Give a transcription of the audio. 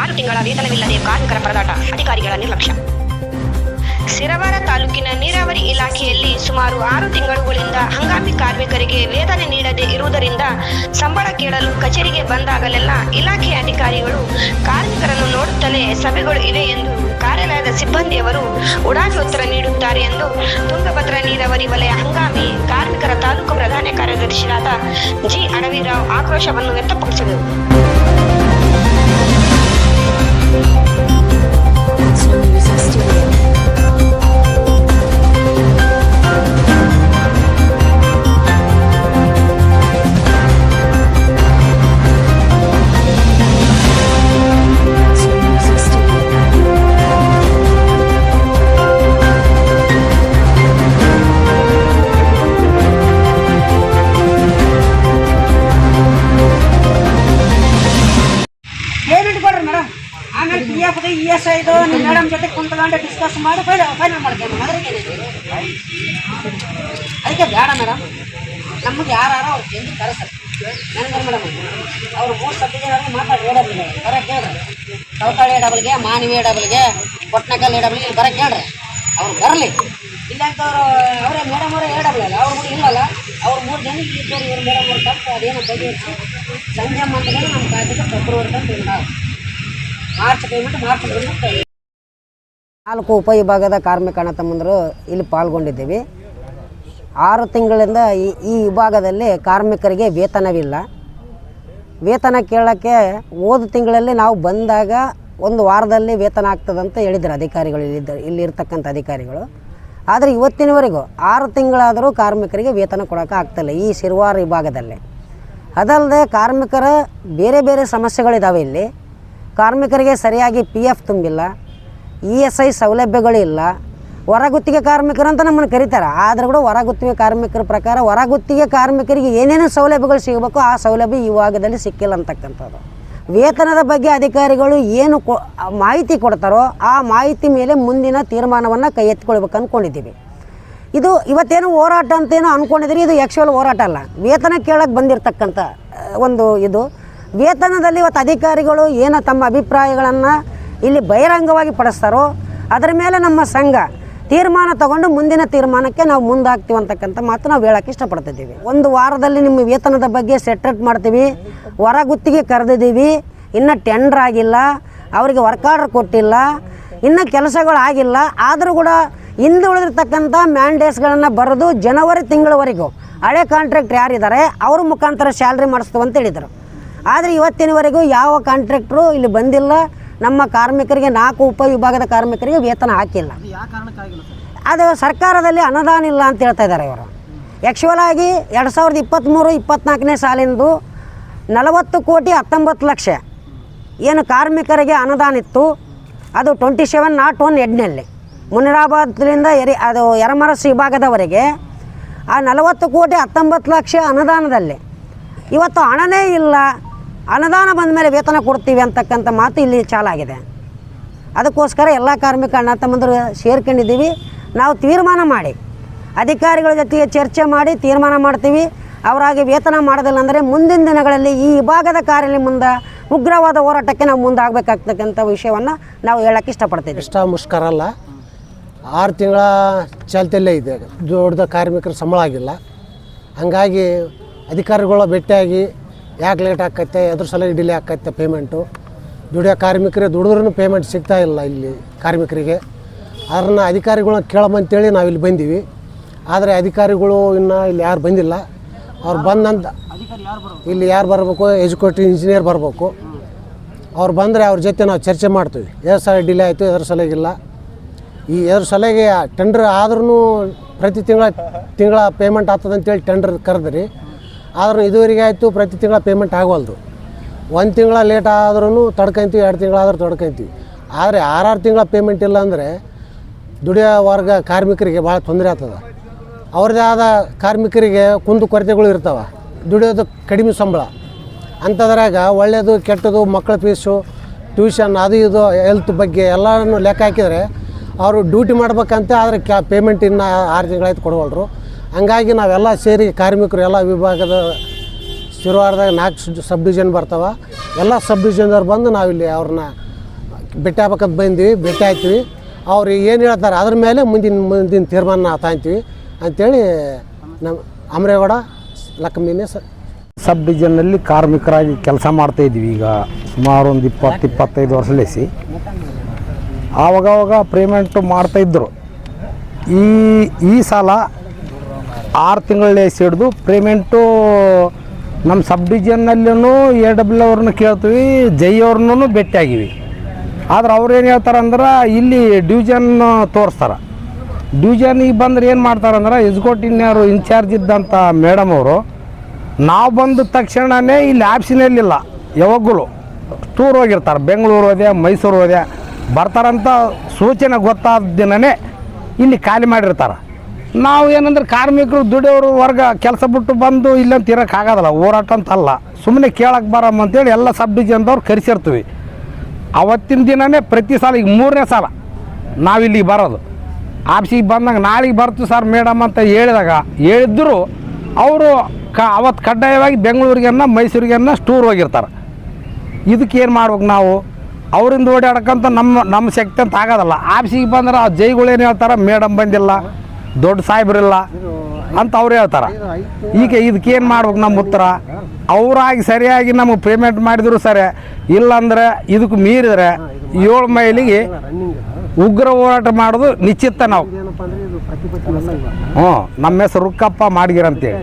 ಆರು ತಿಂಗಳ ವೇತನವಿಲ್ಲದೆ ಕಾರ್ಮಿಕರ ಪರದಾಟ, ಅಧಿಕಾರಿಗಳ ನಿರ್ಲಕ್ಷ್ಯ. ಸಿರವಾರ ತಾಲೂಕಿನ ನೀರಾವರಿ ಇಲಾಖೆಯಲ್ಲಿ ಸುಮಾರು ಆರು ತಿಂಗಳುಗಳಿಂದ ಹಂಗಾಮಿ ಕಾರ್ಮಿಕರಿಗೆ ವೇತನ ನೀಡದೆ ಇರುವುದರಿಂದ ಸಂಬಳ ಕೇಳಲು ಕಚೇರಿಗೆ ಬಂದಾಗಲೆಲ್ಲ ಇಲಾಖೆ ಅಧಿಕಾರಿಗಳು ಕಾರ್ಮಿಕರನ್ನು ನೋಡುತ್ತಲೇ ಸಭೆಗಳು ಇವೆ ಎಂದು ಕಾರ್ಯಾಲಯದ ಸಿಬ್ಬಂದಿಯವರು ಉಡಾಫಿ ನೀಡುತ್ತಾರೆ ಎಂದು ತುಂಗಭದ್ರಾ ನೀರಾವರಿ ವಲಯ ಹಂಗಾಮಿ ಕಾರ್ಮಿಕರ ತಾಲೂಕು ಪ್ರಧಾನ ಕಾರ್ಯದರ್ಶಿಯಾದ ಜಿ ಅಡವಿರಾವ್ ಆಕ್ರೋಶವನ್ನು ವ್ಯಕ್ತಪಡಿಸಿದರು. ಮೇಡಮ್ ಆಮೇಲೆ ಪಿ ಎಫ್ ಇ ಎಸ್ ಐದು ನಿಮ್ಮ ಮೇಡಮ್ ಜೊತೆ ಕುಂತ್ಕೊಂಡು ಡಿಸ್ಕಸ್ ಮಾಡಿ ಫೈನಲ್ ಫೈನಲ್ ಮಾಡ್ತೀವಿ ಅದಕ್ಕೆ ಅದಕ್ಕೆ ಬೇಡ ಮೇಡಮ್ ನಮಗೆ ಯಾರು ಅವ್ರು ಜಲ್ದಿ ಕರೆಸಲ್ಲ ನನಗೆ ಮೇಡಮ್ ಅವ್ರು ಮೂರು ಸಬ್ಜೆಕ್ಟ್ ಮಾತಾಡಿ ಹೇಳೋದಿಲ್ಲ ಬರಕ್ಕೆ ಹೇಳ್ರಿ ಸೌತಾಳಿ ಡಬಲ್ಗೆ ಮಾನವಿ ಡಬಲ್ಗೆ ಕೊಟ್ನಕಲ್ ಡಬಲ್ಗೆ ಇಲ್ಲಿ ಬರಕ್ಕೆ ಹೇಳ್ರಿ ಅವ್ರು ಬರಲಿ. ಇಲ್ಲಂತವ್ರು, ಅವರೇ ಮೇಡಮ್ ಅವರೇ ಹೇಳಬಲ್ಲ ಅವ್ರು ಕೂಡ ಇಲ್ಲಲ್ಲ. ಅವ್ರು ಮೂರು ಜನ ಇಬ್ಬರು ಇವ್ರು ಮೇಡಮ್ ಅವ್ರು ತಪ್ಪು ಅದೇನೋ ಬಗೆಹರಿಸಿ ಸಂಜೆ ಮಂತ್ಗಳು ನಮ್ಮ ಖಾತೆಗೆ ಫೆಬ್ರವರಿ ತನಕ ನಾವು ಮಾರ್ಚ್ ಪೇಮೆಂಟ್ ಮಾರ್ಚ್ ಪೇಮೆಂಟ್ ನಾಲ್ಕು ಉಪವಿಭಾಗದ ಕಾರ್ಮಿಕ ಅಣ್ಣ ತಮ್ಮಂದರು ಇಲ್ಲಿ ಪಾಲ್ಗೊಂಡಿದ್ದೀವಿ. ಆರು ತಿಂಗಳಿಂದ ಈ ವಿಭಾಗದಲ್ಲಿ ಕಾರ್ಮಿಕರಿಗೆ ವೇತನವಿಲ್ಲ. ವೇತನ ಕೇಳೋಕ್ಕೆ ಹೋದ ತಿಂಗಳಲ್ಲಿ ನಾವು ಬಂದಾಗ ಒಂದು ವಾರದಲ್ಲಿ ವೇತನ ಆಗ್ತದಂತ ಹೇಳಿದ್ರು ಅಧಿಕಾರಿಗಳು, ಇಲ್ಲಿದ್ದ, ಇಲ್ಲಿರ್ತಕ್ಕಂಥ ಅಧಿಕಾರಿಗಳು. ಆದರೆ ಇವತ್ತಿನವರೆಗೂ ಆರು ತಿಂಗಳಾದರೂ ಕಾರ್ಮಿಕರಿಗೆ ವೇತನ ಕೊಡೋಕೆ ಆಗ್ತಿಲ್ಲ ಈ ಸಿರುವಾರ ವಿಭಾಗದಲ್ಲಿ. ಅದಲ್ಲದೆ ಕಾರ್ಮಿಕರ ಬೇರೆ ಬೇರೆ ಸಮಸ್ಯೆಗಳಿದ್ದಾವೆ ಇಲ್ಲಿ. ಕಾರ್ಮಿಕರಿಗೆ ಸರಿಯಾಗಿ ಪಿ ಎಫ್ ತುಂಬಿಲ್ಲ. ಇ ಎಸ್ ಐ ಸೌಲಭ್ಯಗಳಿಲ್ಲ. ಹೊರಗುತ್ತಿಗೆ ಕಾರ್ಮಿಕರು ಅಂತ ನಮ್ಮನ್ನು ಕರೀತಾರೆ. ಆದರೂ ಕೂಡ ಹೊರಗುತ್ತಿಗೆ ಕಾರ್ಮಿಕರ ಪ್ರಕಾರ ಹೊರಗುತ್ತಿಗೆ ಕಾರ್ಮಿಕರಿಗೆ ಏನೇನು ಸೌಲಭ್ಯಗಳು ಸಿಗಬೇಕು ಆ ಸೌಲಭ್ಯ ಈ ಭಾಗದಲ್ಲಿ ಸಿಕ್ಕಿಲ್ಲ ಅಂತಕ್ಕಂಥದ್ದು. ವೇತನದ ಬಗ್ಗೆ ಅಧಿಕಾರಿಗಳು ಏನು ಕೊ, ಮಾಹಿತಿ ಕೊಡ್ತಾರೋ ಆ ಮಾಹಿತಿ ಮೇಲೆ ಮುಂದಿನ ತೀರ್ಮಾನವನ್ನು ಕೈ ಎತ್ತಿಕೊಳ್ಬೇಕು ಅಂದ್ಕೊಂಡಿದ್ದೀವಿ ಇದು ಇವತ್ತೇನು ಹೋರಾಟ ಅಂತೇನೋ ಅಂದ್ಕೊಂಡಿದ್ರಿ ಇದು ಯಕ್ಷಲ್ ಹೋರಾಟ ಅಲ್ಲ. ವೇತನ ಕೇಳಕ್ಕೆ ಬಂದಿರತಕ್ಕಂಥ ಒಂದು ಇದು. ವೇತನದಲ್ಲಿ ಇವತ್ತು ಅಧಿಕಾರಿಗಳು ಏನು ತಮ್ಮ ಅಭಿಪ್ರಾಯಗಳನ್ನು ಇಲ್ಲಿ ಬಹಿರಂಗವಾಗಿ ಪಡಿಸ್ತಾರೋ, ಅದರ ಮೇಲೆ ನಮ್ಮ ಸಂಘ ತೀರ್ಮಾನ ತಗೊಂಡು ಮುಂದಿನ ತೀರ್ಮಾನಕ್ಕೆ ನಾವು ಮುಂದಾಗ್ತೀವಿ ಅಂತಕ್ಕಂಥ ಮಾತು ನಾವು ಹೇಳಕ್ಕೆ ಇಷ್ಟಪಡ್ತಿದ್ದೀವಿ. ಒಂದು ವಾರದಲ್ಲಿ ನಿಮ್ಮ ವೇತನದ ಬಗ್ಗೆ ಸೆಟ್ರೇಟ್ ಮಾಡ್ತೀವಿ, ಹೊರ ಗುತ್ತಿಗೆ ಕರೆದಿದ್ದೀವಿ, ಇನ್ನು ಟೆಂಡರ್ ಆಗಿಲ್ಲ, ಅವರಿಗೆ ವರ್ಕ್ ಆರ್ಡರ್ ಕೊಟ್ಟಿಲ್ಲ, ಇನ್ನು ಕೆಲಸಗಳು ಆಗಿಲ್ಲ, ಆದರೂ ಕೂಡ ಹಿಂದೆ ಉಳಿದಿರ್ತಕ್ಕಂಥ ಮ್ಯಾಂಡೇಟ್ಸ್ಗಳನ್ನು ಬರೆದು ಜನವರಿ ತಿಂಗಳವರೆಗೂ, ಹಳೆ ಕಾಂಟ್ರಾಕ್ಟ್ ಯಾರಿದ್ದಾರೆ, ಅವ್ರ ಮುಖಾಂತರ ಸ್ಯಾಲ್ರಿ ಮಾಡಿಸ್ತು ಅಂತ ಹೇಳಿದರು. ಆದರೆ ಇವತ್ತಿನವರೆಗೂ ಯಾವ ಕಾಂಟ್ರಾಕ್ಟ್ರು ಇಲ್ಲಿ ಬಂದಿಲ್ಲ ನಮ್ಮ ಕಾರ್ಮಿಕರಿಗೆ ನಾಲ್ಕು ಉಪವಿಭಾಗದ ಕಾರ್ಮಿಕರಿಗೆ ವೇತನ ಹಾಕಿಲ್ಲ. ಅದು ಸರ್ಕಾರದಲ್ಲಿ ಅನುದಾನ ಇಲ್ಲ ಅಂತ ಹೇಳ್ತಾ ಇದ್ದಾರೆ ಇವರು. ಆ್ಯಕ್ಚುವಲ್ ಆಗಿ ಎರಡು ಸಾವಿರದ ಇಪ್ಪತ್ತ್ಮೂರು ಇಪ್ಪತ್ತ್ನಾಲ್ಕನೇ ಸಾಲಿಂದು ನಲವತ್ತು ಕೋಟಿ ಹತ್ತೊಂಬತ್ತು ಲಕ್ಷ ಏನು ಕಾರ್ಮಿಕರಿಗೆ ಅನುದಾನ ಇತ್ತು. ಅದು ಟ್ವೆಂಟಿ ಸೆವೆನ್ ನಾಟ್ ಒನ್ ಎಡ್ನಲ್ಲಿ ಮುನಿರಾಬಾದ್ಲಿಂದ ಎರಿ ಅದು ಯರಮರಸ್ ವಿಭಾಗದವರೆಗೆ ಆ ನಲವತ್ತು ಕೋಟಿ ಹತ್ತೊಂಬತ್ತು ಲಕ್ಷ ಅನುದಾನದಲ್ಲಿ. ಇವತ್ತು ಹಣನೇ ಇಲ್ಲ. ಅನುದಾನ ಬಂದ ಮೇಲೆ ವೇತನ ಕೊಡ್ತೀವಿ ಅಂತಕ್ಕಂಥ ಮಾತು ಇಲ್ಲಿ ಚಾಲಾಗಿದೆ. ಅದಕ್ಕೋಸ್ಕರ ಎಲ್ಲ ಕಾರ್ಮಿಕ ಅಣ್ಣ ತಮ್ಮಂದರು ಸೇರ್ಕೊಂಡಿದ್ದೀವಿ. ನಾವು ತೀರ್ಮಾನ ಮಾಡಿ, ಅಧಿಕಾರಿಗಳ ಜೊತೆಗೆ ಚರ್ಚೆ ಮಾಡಿ ತೀರ್ಮಾನ ಮಾಡ್ತೀವಿ. ಅವರಾಗಿ ವೇತನ ಮಾಡೋದಿಲ್ಲ ಅಂದರೆ ಮುಂದಿನ ದಿನಗಳಲ್ಲಿ ಈ ವಿಭಾಗದ ಕಾರ್ಯಲ್ಲಿ ಮುಂದೆ ಉಗ್ರವಾದ ಹೋರಾಟಕ್ಕೆ ನಾವು ಮುಂದಾಗಬೇಕಾಗ್ತಕ್ಕಂಥ ವಿಷಯವನ್ನು ನಾವು ಹೇಳಕ್ಕೆ ಇಷ್ಟಪಡ್ತೀವಿ ಇಷ್ಟ ಮುಷ್ಕರ ಅಲ್ಲ. ಆರು ತಿಂಗಳ ಚಾಲ್ತಿಯಲ್ಲೇ ಇದೆ. ದೊಡ್ಡ ಕಾರ್ಮಿಕರ ಸಂಬಳ ಆಗಿಲ್ಲ. ಹಾಗಾಗಿ ಅಧಿಕಾರಿಗಳ ಭೇಟಿಯಾಗಿ ಯಾಕೆ ಲೇಟ್ ಆಕೈತೆ? ಅದ್ರ ಸಲ ಡಿಲೇ ಆಕೈತೆ ಪೇಮೆಂಟು ದುಡಿಯೋ ಕಾರ್ಮಿಕರಿಗೆ ದುಡಿದ್ರೂ ಪೇಮೆಂಟ್ ಸಿಗ್ತಾ ಇಲ್ಲ ಇಲ್ಲಿ ಕಾರ್ಮಿಕರಿಗೆ. ಅದನ್ನು ಅಧಿಕಾರಿಗಳನ್ನ ಕೇಳಮಂತೇಳಿ ನಾವು ಇಲ್ಲಿ ಬಂದೀವಿ. ಆದರೆ ಅಧಿಕಾರಿಗಳು ಇನ್ನು ಇಲ್ಲಿ ಯಾರು ಬಂದಿಲ್ಲ. ಅವ್ರು ಬಂದಂತ ಇಲ್ಲಿ ಯಾರು ಬರಬೇಕು? ಎಜುಕೇಟಿವ್ ಇಂಜಿನಿಯರ್ ಬರಬೇಕು. ಅವ್ರು ಬಂದರೆ ಅವ್ರ ಜೊತೆ ನಾವು ಚರ್ಚೆ ಮಾಡ್ತೀವಿ. ಎರಡು ಸಲ ಡಿಲೇ ಆಯಿತು, ಎದ್ರ ಸಲಗಿಲ್ಲ ಈ ಎದ್ರ ಸಲಗೆ ಟೆಂಡ್ರ್ ಆದ್ರೂ ಪ್ರತಿ ತಿಂಗಳ ತಿಂಗಳ ಪೇಮೆಂಟ್ ಆಗ್ತದಂತೇಳಿ ಟೆಂಡರ್ ಕರೆದ್ರಿ. ಆದ್ರೂ ಇದುವರೆಗೆ ಆಯಿತು, ಪ್ರತಿ ತಿಂಗಳ ಪೇಮೆಂಟ್ ಆಗವಲ್ದು. ಒಂದು ತಿಂಗಳ ಲೇಟ್ ಆದ್ರೂ ತಡ್ಕೊಂತೀವಿ, ಎರಡು ತಿಂಗಳಾದ್ರೂ ತಡ್ಕೊಂತೀವಿ. ಆದರೆ ಆರಾರು ತಿಂಗಳ ಪೇಮೆಂಟ್ ಇಲ್ಲ ಅಂದರೆ ದುಡಿಯೋ ವರ್ಗ ಕಾರ್ಮಿಕರಿಗೆ ಭಾಳ ತೊಂದರೆ ಆಗ್ತದೆ. ಅವ್ರದ್ದೇ ಆದ ಕಾರ್ಮಿಕರಿಗೆ ಕುಂದು ಕೊರತೆಗಳು ಇರ್ತಾವೆ. ದುಡಿಯೋದು ಕಡಿಮೆ ಸಂಬಳ. ಅಂಥದ್ರಾಗ ಒಳ್ಳೆಯದು ಕೆಟ್ಟದು ಮಕ್ಕಳ ಫೀಸು ಟ್ಯೂಷನ್ ಅದು ಇದು ಹೆಲ್ತ್ ಬಗ್ಗೆ ಎಲ್ಲನೂ ಲೆಕ್ಕ ಹಾಕಿದರೆ ಅವರು ಡ್ಯೂಟಿ ಮಾಡ್ಬೇಕಂತೆ, ಆದರೆ ಕ್ಯಾ ಪೇಮೆಂಟ್ ಇನ್ನು ಆರು ತಿಂಗಳಾಯ್ತು ಕೊಡವಲ್ರು. ಹಂಗಾಗಿ ನಾವೆಲ್ಲ ಸೇರಿ ಕಾರ್ಮಿಕರು ಎಲ್ಲ ವಿಭಾಗದ ಶಿರುವಾರದಾಗ ನಾಲ್ಕು ಸಬ್ ಡಿವಿಷನ್ ಬರ್ತಾವೆ. ಎಲ್ಲ ಸಬ್ ಡಿವಿಷನ್ದವ್ರು ಬಂದು ನಾವಿಲ್ಲಿ ಅವ್ರನ್ನ ಭೇಟಿ ಆಗ್ಬೇಕಂತ ಬಂದೀವಿ ಭೇಟಿ ಆಯ್ತೀವಿ. ಅವ್ರು ಏನು ಹೇಳ್ತಾರೆ ಅದ್ರ ಮೇಲೆ ಮುಂದಿನ ಮುಂದಿನ ತೀರ್ಮಾನ ನಾವು ತಾಂತೀವಿ ಅಂಥೇಳಿ ನಮ್ಮ ಅಮರೇಗೌಡ ಲಕ್ಷ್ಮೀನೆ ಸ ಸಬ್ ಡಿವಿಷನ್ನಲ್ಲಿ ಕಾರ್ಮಿಕರಾಗಿ ಕೆಲಸ ಮಾಡ್ತಾ ಇದ್ವಿ ಈಗ ಸುಮಾರು ಒಂದು ಇಪ್ಪತ್ತು ಇಪ್ಪತ್ತೈದು ವರ್ಷಲೇಸಿ. ಆವಾಗವಾಗ ಪೇಮೆಂಟು ಮಾಡ್ತಾಯಿದ್ರು ಈ ಈ ಸಲ ಆರು ತಿಂಗಳೇಸಿ ಹಿಡ್ದು ಪೇಮೆಂಟು ನಮ್ಮ ಸಬ್ ಡಿವಿಷನ್ನಲ್ಲೂ ಎ ಡಬ್ಲ್ಯೂ ಅವ್ರನ್ನ ಕೇಳ್ತೀವಿ, ಜೈ ಅವ್ರನ್ನೂ ಭೇಟಿಯಾಗಿವಿ. ಆದ್ರೆ ಅವ್ರು ಏನು ಹೇಳ್ತಾರೆ ಅಂದ್ರೆ ಇಲ್ಲಿ ಡಿವಿಷನ್ ತೋರಿಸ್ತಾರೆ. ಡಿವಿಷನಿಗೆ ಬಂದ್ರೆ ಏನು ಮಾಡ್ತಾರೆ ಅಂದ್ರೆ ಇಸ್ಕೋಟಿನ್ಯಾರು ಇನ್ಚಾರ್ಜ್ ಇದ್ದಂಥ ಮೇಡಮ್ ಅವರು, ನಾವು ಬಂದ ತಕ್ಷಣವೇ ಇಲ್ಲಿ ಆಪ್ಷನಲ್ಲಿಲ್ಲ ಯಾವಾಗಲೂ ಟೂರ್ ಹೋಗಿರ್ತಾರೆ. ಬೆಂಗಳೂರು ಹೋದೆ, ಮೈಸೂರು ಹೋದೆ, ಬರ್ತಾರಂತ ಸೂಚನೆ ಗೊತ್ತಾದ ದಿನವೇ ಇಲ್ಲಿ ಖಾಲಿ ಮಾಡಿರ್ತಾರೆ. ನಾವು ಏನಂದ್ರೆ ಕಾರ್ಮಿಕರು ದುಡಿಯೋರು ವರ್ಗ, ಕೆಲಸ ಬಿಟ್ಟು ಬಂದು ಇಲ್ಲಂತ ಇರೋಕ್ಕಾಗೋದಲ್ಲ ಹೋರಾಟ ಅಂತಲ್ಲ ಸುಮ್ಮನೆ ಕೇಳಕ್ಕೆ ಬರಮ್ಮ ಅಂತೇಳಿ ಎಲ್ಲ ಸಬ್ ಡಿವಿಷನ್ದವ್ರು ಕರೆಸಿರ್ತೀವಿ. ಅವತ್ತಿನ ದಿನವೇ ಪ್ರತಿ ಸಾಲ, ಈಗ ಮೂರನೇ ಸಲ ನಾವಿಲ್ಲಿಗೆ ಬರೋದು. ಆಫೀಸಿಗೆ ಬಂದಾಗ ನಾಳೆಗೆ ಬರ್ತೀವಿ ಸರ್ ಮೇಡಮ್ ಅಂತ ಹೇಳಿದಾಗ, ಹೇಳಿದ್ರು ಅವರು ಕ ಅವತ್ತು ಕಡ್ಡಾಯವಾಗಿ ಬೆಂಗಳೂರಿಗೆನ್ನ, ಮೈಸೂರಿಗೆನ್ನ ಸ್ಟೂರ್ ಹೋಗಿರ್ತಾರೆ. ಇದಕ್ಕೆ ಏನು ಮಾಡ್ಬೇಕು ನಾವು? ಅವರಿಂದ ಓಡಾಡಕ್ಕಂತ ನಮ್ಮ ನಮ್ಮ ಶಕ್ತಿ ಅಂತ ಆಗೋದಲ್ಲ. ಆಫೀಸಿಗೆ ಬಂದ್ರೆ ಆ ಜೈಗಳೇನು ಹೇಳ್ತಾರೆ? ಮೇಡಮ್ ಬಂದಿಲ್ಲ. ದೊಡ್ಡ ಸಾಹೇಬ್ರಿಲ್ಲ ಅಂತ ಅವ್ರು ಹೇಳ್ತಾರೆ. ಈಗ ಇದಕ್ಕೆ ಏನು ಮಾಡ್ಬೇಕು ನಮ್ಮ ಉತ್ತರ? ಅವರಾಗಿ ಸರಿಯಾಗಿ ನಮಗೆ ಪೇಮೆಂಟ್ ಮಾಡಿದ್ರು ಸರಿ. ಇಲ್ಲಾಂದ್ರೆ ಇದಕ್ಕೆ ಮೀರಿದ್ರೆ ಏಳು ಮೈಲಿಗೆ ಉಗ್ರ ಹೋರಾಟ ಮಾಡೋದು ನಿಶ್ಚಿತ ನಾವು. ಹ್ಞೂ ನಮ್ಮ ಹೆಸರು ರುಕ್ಕಪ್ಪ ಮಾಡಿಗಿರಂತೇಳಿ.